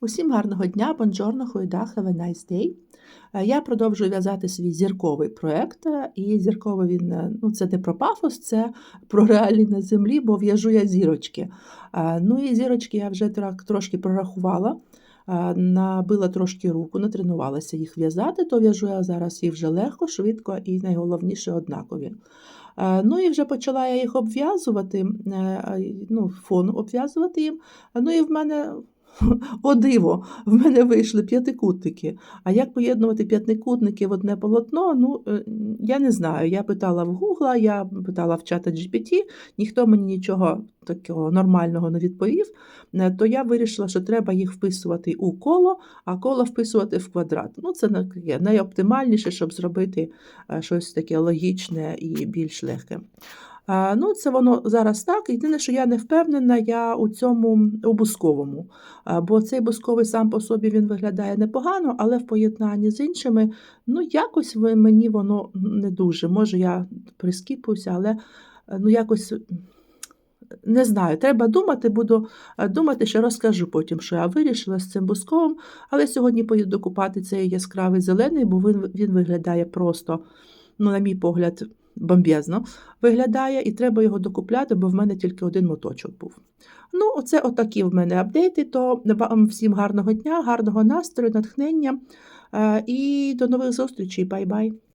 Усім гарного дня, бонджорно, хойдах, have a nice day. Е, Я продовжую в'язати свій зірковий проєкт, е, і зірковий він, е, ну, це не про пафос, це про реалії на землі, бо в'яжу я зірочки. Ну і зірочки я вже трошки прорахувала, набила трошки руку, натренувалася їх в'язати, то в'яжу я зараз їх вже легко, швидко і найголовніше однакові. Ну і вже почала я їх обв'язувати, ну, фон обв'язувати їм. Ну і в мене о диво, в мене вийшли п'ятикутники. А як поєднувати п'ятикутники в одне полотно? Ну, е, я не знаю. Я питала в Гугла, я питала в чата GPT, ніхто мені нічого такого нормального не відповів. Е, То я вирішила, що треба їх вписувати у коло, а коло вписувати в квадрат. Ну, це найоптимальніше, щоб зробити е, щось таке логічне і більш легке. Ну, це воно зараз так. Єдине, що я не впевнена, я у цьому у бусковому. Бо цей бусковий сам по собі він виглядає непогано, але в поєднанні з іншими, ну, якось мені воно не дуже. Може, я прискіпуюся, але ну, якось. Не знаю, треба думати, буду думати, що розкажу потім, що я вирішила з цим бусковим, але сьогодні поїду купати цей яскравий зелений, бо він, він виглядає просто, ну, на мій погляд, бомбезно виглядає, і треба його докупляти, бо в мене тільки один моточок був. Ну, оце отакі в мене апдейти. То вам всім гарного дня, гарного настрою, натхнення е, і до нових зустрічей. Бай-бай!